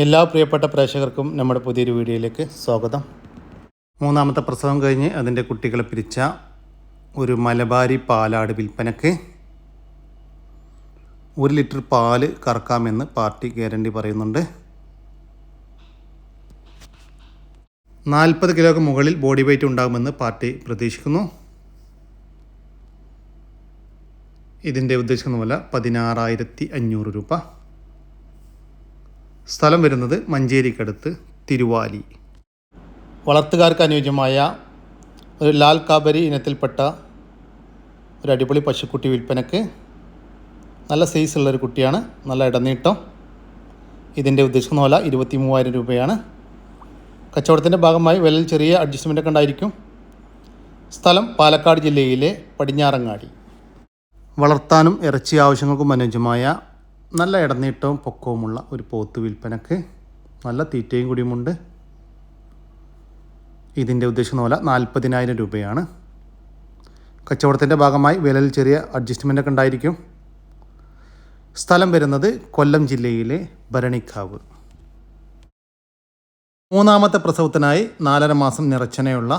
എല്ലാ പ്രിയപ്പെട്ട പ്രേക്ഷകർക്കും നമ്മുടെ പുതിയൊരു വീഡിയോയിലേക്ക് സ്വാഗതം. മൂന്നാമത്തെ പ്രസവം കഴിഞ്ഞ് അതിന്റെ കുട്ടികളെ പിരിച്ച ഒരു മലബാരി പാലാട് വിൽപ്പനക്ക് ഒരു ലിറ്റർ പാൽ കറക്കാമെന്ന് പാർട്ടി ഗ്യാരണ്ടി പറയുന്നുണ്ട്. നാൽപ്പത് കിലോക്ക് മുകളിൽ ബോഡി വെയ്റ്റ് ഉണ്ടാകുമെന്ന് പാർട്ടി പ്രതീക്ഷിക്കുന്നു. ഇതിന്റെ ഉദ്ദേശിക്കുന്ന പോലെ പതിനാറായിരത്തി അഞ്ഞൂറ് രൂപ. സ്ഥലം വരുന്നത് മഞ്ചേരിക്കടുത്ത് തിരുവാലി. വളർത്തുകാർക്ക് അനുയോജ്യമായ ഒരു ലാൽ കാബരി ഇനത്തിൽപ്പെട്ട ഒരു അടിപൊളി പശുക്കുട്ടി വിൽപ്പനക്ക് നല്ല സൈസ് ഉള്ളൊരു കുട്ടിയാണ്. നല്ല ഇടനീട്ടം. ഇതിന്റെ ഉദ്ദേശിക്കുന്ന വില ഇരുപത്തി മൂവായിരം രൂപയാണ്. കച്ചവടത്തിന്റെ ഭാഗമായി വിലയിൽ ചെറിയ അഡ്ജസ്റ്റ്മെന്റ് ഒക്കെ ഉണ്ടായിരിക്കും. സ്ഥലം പാലക്കാട് ജില്ലയിലെ പടിഞ്ഞാറങ്ങാടി. വളർത്താനും ഇറച്ചി ആവശ്യങ്ങൾക്കും അനുയോജ്യമായ നല്ല ഇടനീട്ടവും പൊക്കവുമുള്ള ഒരു പോത്ത് വിൽപ്പനക്ക് നല്ല തീറ്റയും കൂടിയുമുണ്ട്. ഇതിന്റെ ഉദ്ദേശിക്കുന്ന പോലെ നാൽപ്പതിനായിരം രൂപയാണ്. കച്ചവടത്തിന്റെ ഭാഗമായി വിലയിൽ ചെറിയ അഡ്ജസ്റ്റ്മെന്റ് ഒക്കെ ഉണ്ടായിരിക്കും. സ്ഥലം വരുന്നത് കൊല്ലം ജില്ലയിലെ ഭരണിക്കാവ്. മൂന്നാമത്തെ പ്രസവത്തിനായി നാലര മാസം നിറച്ചനയുള്ള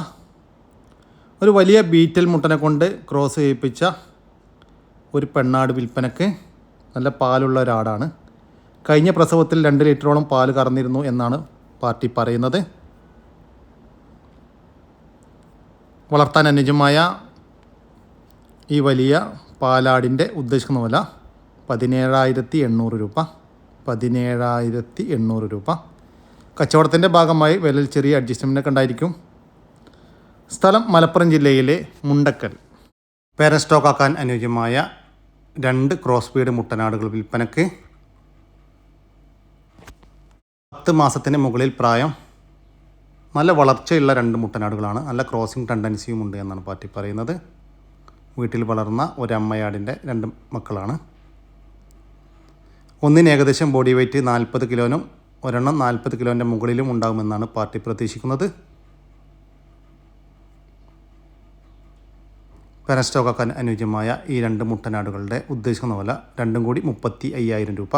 ഒരു വലിയ ബീറ്റൽ മുട്ടനെ കൊണ്ട് ക്രോസ് ചെയ്യിപ്പിച്ച ഒരു പെണ്ണാട് വിൽപ്പനക്ക് നല്ല പാലുള്ള ഒരാടാണ്. കഴിഞ്ഞ പ്രസവത്തിൽ രണ്ട് ലിറ്ററോളം പാൽ കറന്നിരുന്നു എന്നാണ് പാർട്ടി പറയുന്നത്. വളർത്താൻ അനുജമായ ഈ വലിയ പാലാടിന്റെ ഉദ്ദേശിക്കുന്ന വില പതിനേഴായിരത്തി എണ്ണൂറ് രൂപ. പതിനേഴായിരത്തി എണ്ണൂറ് രൂപ. കച്ചവടത്തിന്റെ ഭാഗമായി വിലയിൽ ചെറിയ അഡ്ജസ്റ്റ്മെന്റ് ഒക്കെ ഉണ്ടായിരിക്കും. സ്ഥലം മലപ്പുറം ജില്ലയിലെ മുണ്ടക്കൽ. പേരൻ സ്റ്റോക്കാക്കാൻ അനുയോജ്യമായ രണ്ട് ക്രോസ് ബീഡ് മുട്ടനാടുകൾ വിൽപ്പനക്ക്. പത്ത് മാസത്തിന് മുകളിൽ പ്രായം. നല്ല വളർച്ചയുള്ള രണ്ട് മുട്ടനാടുകളാണ്. നല്ല ക്രോസിംഗ് ടെൻഡൻസിയും ഉണ്ട് എന്നാണ് പാർട്ടി പറയുന്നത്. വീട്ടിൽ വളർന്ന ഒരമ്മയാടിന്റെ രണ്ട് മക്കളാണ്. ഒന്നിന് ഏകദേശം ബോഡി വെയ്റ്റ് നാൽപ്പത് കിലോനും ഒരെണ്ണം നാൽപ്പത് കിലോന്റെ മുകളിലും ഉണ്ടാകുമെന്നാണ് പാർട്ടി പ്രതീക്ഷിക്കുന്നത്. പെനസ്റ്റോക്കാക്കാൻ അനുയോജ്യമായ ഈ രണ്ട് മുട്ടനാടുകളുടെ ഉദ്ദേശിക്കുന്ന വില രണ്ടും കൂടി മുപ്പത്തി അയ്യായിരം രൂപ.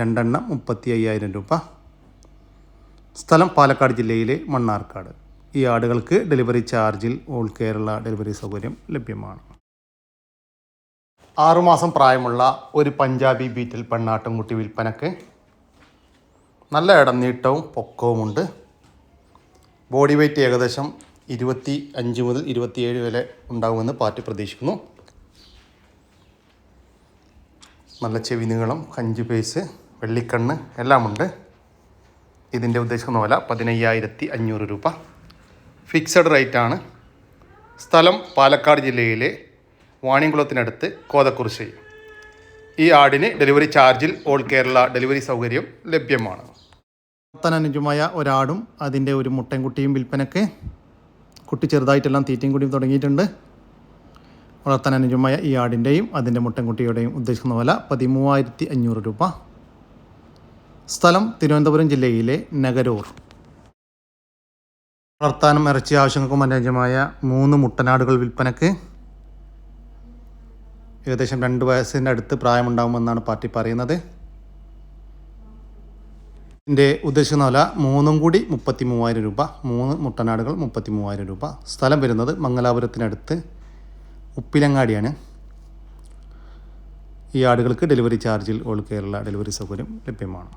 രണ്ടെണ്ണം മുപ്പത്തി അയ്യായിരം രൂപ. സ്ഥലം പാലക്കാട് ജില്ലയിലെ മണ്ണാർക്കാട്. ഈ ആടുകൾക്ക് ഡെലിവറി ചാർജിൽ ഓൾ കേരള ഡെലിവറി സൗകര്യം ലഭ്യമാണ്. ആറുമാസം പ്രായമുള്ള ഒരു പഞ്ചാബി ബീറ്റിൽ പെണ്ണാട്ടുംകുട്ടി വിൽപ്പനക്ക് നല്ല ഇടനീട്ടവും പൊക്കവുമുണ്ട്. ബോഡി വെയ്റ്റ് ഏകദേശം ഇരുപത്തി അഞ്ച് മുതൽ ഇരുപത്തിയേഴ് വരെ ഉണ്ടാകുമെന്ന് പാർട്ടി പ്രതീക്ഷിക്കുന്നു. നല്ല ചെവി നീളം കഞ്ച് പേസ് വെള്ളിക്കണ്ണ് എല്ലാമുണ്ട്. ഇതിന്റെ ഉദ്ദേശിക്കുന്ന വില പതിനയ്യായിരത്തി അഞ്ഞൂറ് രൂപ. ഫിക്സഡ് റേറ്റ് ആണ് സ്ഥലം പാലക്കാട് ജില്ലയിലെ വാണിയംകുളത്തിനടുത്ത് കോതക്കുറിശ്ശി. ഈ ആടിന് ഡെലിവറി ചാർജിൽ ഓൾ കേരള ഡെലിവറി സൗകര്യം ലഭ്യമാണ്. അനുജമായ ഒരാടും അതിന്റെ ഒരു മുട്ടൻകുട്ടിയും വിൽപ്പനക്ക് കുട്ടി ചെറുതായിട്ടെല്ലാം തീറ്റയും കൂടിയും തുടങ്ങിയിട്ടുണ്ട്. വളർത്താൻ അനുജമായ ഈ ആടിന്റെയും അതിന്റെ മുട്ടൻകുട്ടിയുടെയും ഉദ്ദേശിക്കുന്ന വില പതിമൂവായിരത്തി അഞ്ഞൂറ് രൂപ. സ്ഥലം തിരുവനന്തപുരം ജില്ലയിലെ നഗരൂർ. വളർത്താനും ഇറച്ചി ആവശ്യങ്ങൾക്കും അനുയോജ്യമായ മൂന്ന് മുട്ടനാടുകൾ വിൽപ്പനക്ക്. ഏകദേശം രണ്ട് വയസ്സിന്റെ അടുത്ത് പ്രായമുണ്ടാകുമെന്നാണ് പാർട്ടി പറയുന്നത്. ഇതിന്റെ ഉദ്ദേശിക്കുന്ന വില മൂന്നും കൂടി മുപ്പത്തി മൂവായിരം രൂപ മൂന്ന് മുട്ടനാടുകൾ മുപ്പത്തി മൂവായിരം രൂപ. സ്ഥലം വരുന്നത് മംഗലാപുരത്തിനടുത്ത് ഉപ്പിലങ്ങാടിയാണ്. ഈ ആടുകൾക്ക് ഡെലിവറി ചാർജിൽ ഓൾ കേരള ഡെലിവറി സൗകര്യം ലഭ്യമാണ്.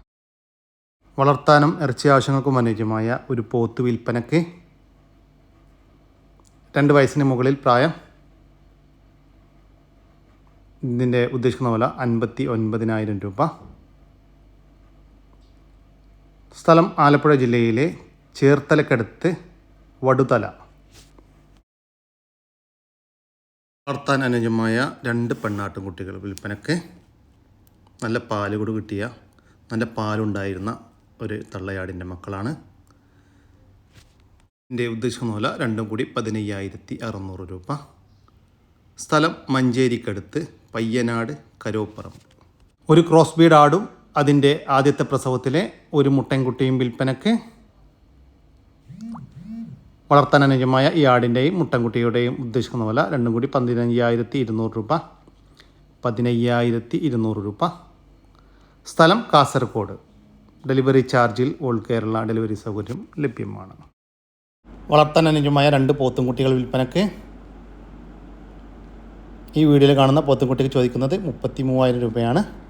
വളർത്താനും ഇറച്ചി ആവശ്യങ്ങൾക്കും അനുയോജ്യമായ ഒരു പോത്ത് വിൽപ്പനയ്ക്ക് രണ്ട് വയസ്സിന് മുകളിൽ പ്രായം. ഇതിന്റെ ഉദ്ദേശിക്കുന്ന വില അൻപത്തി ഒൻപതിനായിരം രൂപ. സ്ഥലം ആലപ്പുഴ ജില്ലയിലെ ചേർത്തലക്കടുത്ത് വടുതല. വളർത്താൻ അനുജമായ രണ്ട് പെണ്ണാട്ടുംകുട്ടികൾ വിൽപ്പനക്ക്. നല്ല പാൽ കൂടി കിട്ടിയ നല്ല പാലുണ്ടായിരുന്ന ഒരു തള്ളയാടിന്റെ മക്കളാണ്. എന്റെ ഉദ്ദേശിക്കുന്ന പോലെ രണ്ടും കൂടി പതിനയ്യായിരത്തി അറുന്നൂറ് രൂപ. സ്ഥലം മഞ്ചേരിക്കടുത്ത് പയ്യനാട് കരോപ്പറം. ഒരു ക്രോസ് ബീഡ് ആടും അതിന്റെ ആദ്യത്തെ പ്രസവത്തിലെ ഒരു മുട്ടൻകുട്ടിയും വിൽപ്പനക്ക് വളർത്താൻ അനുജമായ ഈ ആടിന്റെയും മുട്ടൻകുട്ടിയുടെയും ഉദ്ദേശിക്കുന്ന വില രണ്ടും കൂടി പതിനയ്യായിരത്തി ഇരുന്നൂറ് രൂപ. പതിനയ്യായിരത്തി ഇരുന്നൂറ് രൂപ. സ്ഥലം കാസർഗോഡ്. ഡെലിവറി ചാർജിൽ ഓൾ കേരള ഡെലിവറി സൗകര്യം ലഭ്യമാണ്. വളർത്താൻ അനുജമായ രണ്ട് പോത്തുംകുട്ടികൾ വിൽപ്പനക്ക്. ഈ വീഡിയോയിൽ കാണുന്ന പോത്തുംകുട്ടിക്ക് ചോദിക്കുന്നത് മുപ്പത്തി മൂവായിരം രൂപയാണ്.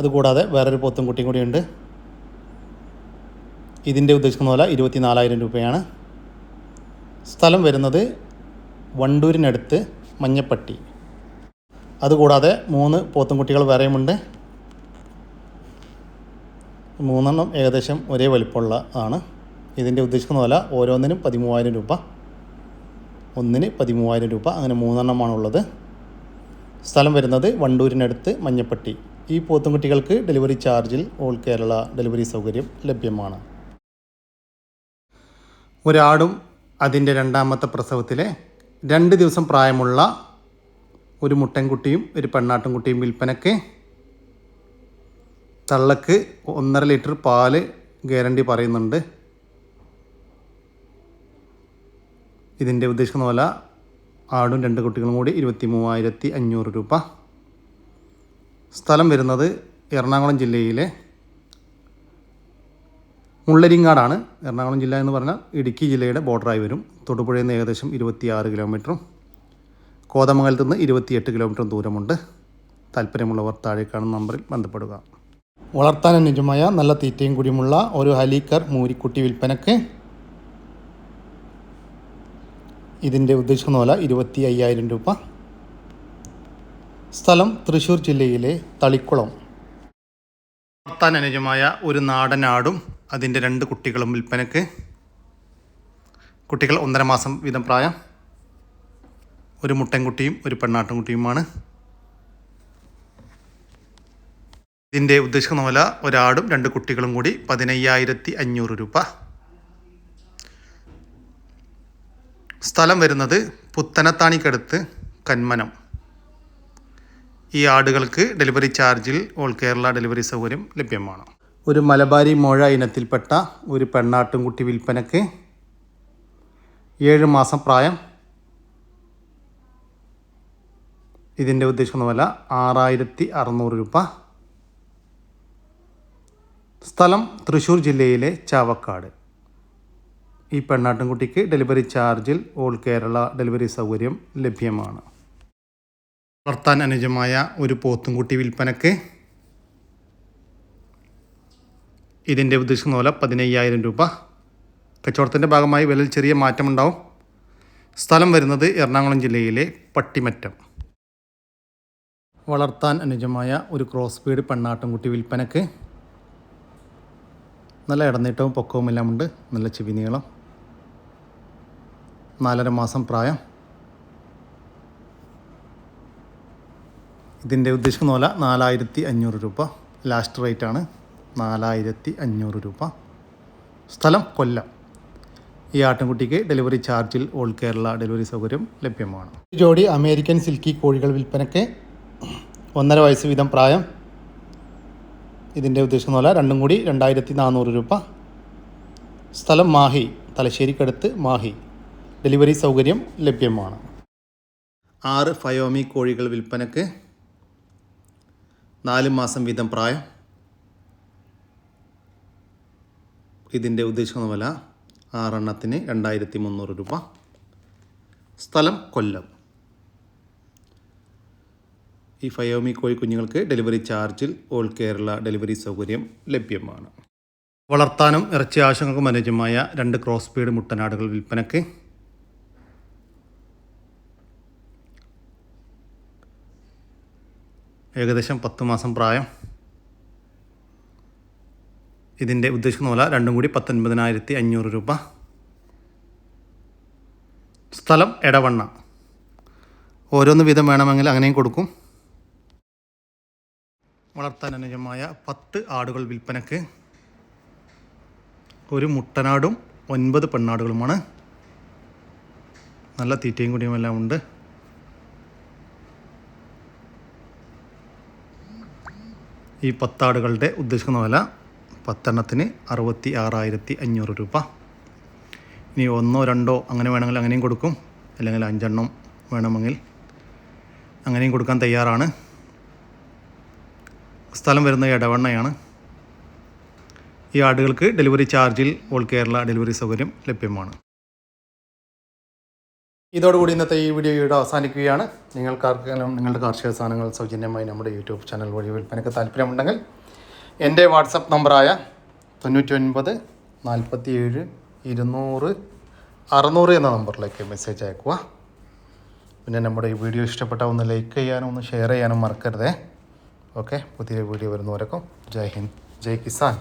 അതുകൂടാതെ വേറൊരു പോത്തും കുട്ടിയും കൂടിയുണ്ട് ഇതിന്റെ ഉദ്ദേശിക്കുന്ന പോലെ ഇരുപത്തി നാലായിരം രൂപയാണ്. സ്ഥലം വരുന്നത് വണ്ടൂരിനടുത്ത് മഞ്ഞപ്പട്ടി. അതുകൂടാതെ മൂന്ന് പോത്തുംകുട്ടികൾ വേറെയുമുണ്ട് മൂന്നെണ്ണം ഏകദേശം ഒരേ വലിപ്പമുള്ള ആണ്. ഇതിന്റെ ഉദ്ദേശിക്കുന്ന വില ഓരോന്നിനും പതിമൂവായിരം രൂപ. ഒന്നിന് പതിമൂവായിരം രൂപ. അങ്ങനെ മൂന്നെണ്ണമാണുള്ളത് സ്ഥലം വരുന്നത് വണ്ടൂരിനടുത്ത് മഞ്ഞപ്പട്ടി. ഈ പോത്തുംകുട്ടികൾക്ക് ഡെലിവറി ചാർജിൽ ഓൾ കേരള ഡെലിവറി സൗകര്യം ലഭ്യമാണ്. ഒരാടും അതിന്റെ രണ്ടാമത്തെ പ്രസവത്തിലെ രണ്ട് ദിവസം പ്രായമുള്ള ഒരു മുട്ടൻകുട്ടിയും ഒരു പെണ്ണാട്ടുംകുട്ടിയും വിൽപ്പനയ്ക്ക് തള്ളക്ക് ഒന്നര ലിറ്റർ പാൽ ഗ്യാരണ്ടി പറയുന്നുണ്ട്. ഇതിന്റെ ഉദ്ദേശിക്കുന്ന പോലെ ആടും രണ്ട് കുട്ടികളും കൂടി ഇരുപത്തി മൂവായിരത്തി അഞ്ഞൂറ് രൂപ. സ്ഥലം വരുന്നത് എറണാകുളം ജില്ലയിലെ മുള്ളരിങ്ങാടാണ്. എറണാകുളം ജില്ല എന്ന് പറഞ്ഞാൽ ഇടുക്കി ജില്ലയുടെ ബോർഡറായി വരും. തൊടുപുഴയിൽ നിന്ന് ഏകദേശം ഇരുപത്തിയാറ് കിലോമീറ്ററും കോതമംഗലത്ത് നിന്ന് ഇരുപത്തിയെട്ട് കിലോമീറ്ററും ദൂരമുണ്ട്. താല്പര്യമുള്ളവർ താഴെ കാണുന്ന നമ്പറിൽ ബന്ധപ്പെടുക. വളർത്താൻ അനുജമായ നല്ല തീറ്റയും കൂടിയുമുള്ള ഒരു ഹലീക്കർ മൂരിക്കുട്ടി വിൽപ്പനക്ക് ഇതിന്റെ ഉദ്ദേശിക്കുന്ന പോലെ ഇരുപത്തി അയ്യായിരം രൂപ. സ്ഥലം തൃശ്ശൂർ ജില്ലയിലെ തളിക്കുളം. വളർത്താൻ അനുജമായ ഒരു നാടൻ ആടും അതിന്റെ രണ്ട് കുട്ടികളും വിൽപ്പനക്ക് കുട്ടികൾ ഒന്നര മാസം വീതം പ്രായം. ഒരു മുട്ടൻകുട്ടിയും ഒരു പെണ്ണാട്ടുംകുട്ടിയുമാണ്. ഇതിന്റെ ഉദ്ദേശിക്കുന്ന വില ഒരാടും രണ്ട് കുട്ടികളും കൂടി പതിനയ്യായിരത്തി അഞ്ഞൂറ് രൂപ. സ്ഥലം വരുന്നത് പുത്തനത്താണിക്കടുത്ത് കന്മനം. ഈ ആടുകൾക്ക് ഡെലിവറി ചാർജിൽ ഓൾ കേരള ഡെലിവറി സൗകര്യം ലഭ്യമാണ്. ഒരു മലബാരി മോഴ ഇനത്തിൽപ്പെട്ട ഒരു പെണ്ണാട്ടുംകുട്ടി വിൽപ്പനക്ക് ഏഴ് മാസം പ്രായം. ഇതിന്റെ ഉദ്ദേശിക്കുന്ന വില ആറായിരത്തി അറുന്നൂറ് രൂപ. സ്ഥലം തൃശ്ശൂർ ജില്ലയിലെ ചാവക്കാട്. ഈ പെണ്ണാട്ടുംകുട്ടിക്ക് ഡെലിവറി ചാർജിൽ ഓൾ കേരള ഡെലിവറി സൗകര്യം ലഭ്യമാണ്. വളർത്താൻ അനുജമായ ഒരു പോത്തുംകുട്ടി വിൽപ്പനക്ക് ഇതിന്റെ ഉദ്ദേശിക്കുന്ന പോലെ പതിനയ്യായിരം രൂപ. കച്ചവടത്തിന്റെ ഭാഗമായി വിലയിൽ ചെറിയ മാറ്റമുണ്ടാവും. സ്ഥലം വരുന്നത് എറണാകുളം ജില്ലയിലെ പട്ടിമറ്റം. വളർത്താൻ അനുജമായ ഒരു ക്രോസ് ബീഡ് പെണ്ണാട്ടുംകുട്ടി വിൽപ്പനക്ക്. നല്ല ഇടനീട്ടവും പൊക്കവും എല്ലാം ഉണ്ട്. നല്ല ചെവി നീളം. നാലര മാസം പ്രായം. ഇതിന്റെ ഉദ്ദേശിക്കുന്ന പോലെ നാലായിരത്തി അഞ്ഞൂറ് രൂപ. ലാസ്റ്റ് റേറ്റ് ആണ് നാലായിരത്തി അഞ്ഞൂറ് രൂപ. സ്ഥലം കൊല്ലം. ഈ ആട്ടിൻകുട്ടിക്ക് ഡെലിവറി ചാർജിൽ ഓൾ കേരള ഡെലിവറി സൗകര്യം ലഭ്യമാണ്. ജോഡി അമേരിക്കൻ സിൽക്കി കോഴികൾ വിൽപ്പനയ്ക്ക് ഒന്നര വയസ്സ് വീതം പ്രായം. ഇതിന്റെ ഉദ്ദേശിക്കുന്ന പോലെ രണ്ടും കൂടി രണ്ടായിരത്തി നാനൂറ് രൂപ. സ്ഥലം മാഹി തലശ്ശേരിക്കടുത്ത് മാഹി. ഡെലിവറി സൗകര്യം ലഭ്യമാണ്. ആറ് ഫയോമി കോഴികൾ വിൽപ്പനക്ക് നാല് മാസം വീതം പ്രായം. ഇതിന്റെ ഉദ്ദേശിക്കുന്ന വില ആറെണ്ണത്തിന് രണ്ടായിരത്തി മുന്നൂറ് രൂപ. സ്ഥലം കൊല്ലം. ഈ ഫയോമി കോഴി കുഞ്ഞുങ്ങൾക്ക് ഡെലിവറി ചാർജിൽ ഓൾ കേരള ഡെലിവറി സൗകര്യം ലഭ്യമാണ്. വളർത്താനും ഇറച്ചി ആവശ്യങ്ങൾക്കും അനുയോജ്യമായ രണ്ട് ക്രോസ് ബീഡ് മുട്ടനാടുകൾ വിൽപ്പനയ്ക്ക് ഏകദേശം പത്ത് മാസം പ്രായം. ഇതിന്റെ ഉദ്ദേശിക്കുന്ന പോലെ രണ്ടും കൂടി പത്തൊൻപതിനായിരത്തി അഞ്ഞൂറ് രൂപ. സ്ഥലം ഇടവണ്ണ ഓരോന്ന് വീതം വേണമെങ്കിൽ അങ്ങനെയും കൊടുക്കും. വളർത്താൻ അനുജമായ പത്ത് ആടുകൾ വിൽപ്പനക്ക്. ഒരു മുട്ടനാടും ഒൻപത് പെണ്ണാടുകളുമാണ്. നല്ല തീറ്റയും കുടിയും എല്ലാം ഉണ്ട്. ഈ പത്താടുകളുടെ ഉദ്ദേശിക്കുന്ന വില പത്തെണ്ണത്തിന് അറുപത്തി ആറായിരത്തി അഞ്ഞൂറ് രൂപ. ഇനി ഒന്നോ രണ്ടോ അങ്ങനെ വേണമെങ്കിൽ അങ്ങനെയും കൊടുക്കും. അല്ലെങ്കിൽ അഞ്ചെണ്ണം വേണമെങ്കിൽ അങ്ങനെയും കൊടുക്കാൻ തയ്യാറാണ്. സ്ഥലം വരുന്ന ഇടവണ്ണയാണ്. ഈ ആടുകൾക്ക് ഡെലിവറി ചാർജിൽ ഓൾ കേരള ഡെലിവറി സൗകര്യം ലഭ്യമാണ്. ഇതോടുകൂടി ഇന്നത്തെ ഈ വീഡിയോ ഇവിടെ അവസാനിക്കുകയാണ്. നിങ്ങൾക്കാർക്കെങ്കിലും നിങ്ങളുടെ കാർഷിക സാധനങ്ങൾ സൗജന്യമായി നമ്മുടെ യൂട്യൂബ് ചാനൽ വഴി വിൽപ്പനയ്ക്ക് താല്പര്യമുണ്ടെങ്കിൽ എന്റെ വാട്സപ്പ് നമ്പറായ തൊണ്ണൂറ്റി ഒൻപത് നാൽപ്പത്തി ഏഴ് ഇരുന്നൂറ് അറുന്നൂറ് എന്ന നമ്പറിലേക്ക് മെസ്സേജ് അയക്കുക. പിന്നെ നമ്മുടെ ഈ വീഡിയോ ഇഷ്ടപ്പെട്ട ഒന്ന് ലൈക്ക് ചെയ്യാനും ഒന്ന് ഷെയർ ചെയ്യാനും മറക്കരുതേ. ഓക്കെ പുതിയ വീഡിയോ വരുന്നവരൊക്കെ ജയ് ഹിന്ദ് ജയ് കിസാൻ.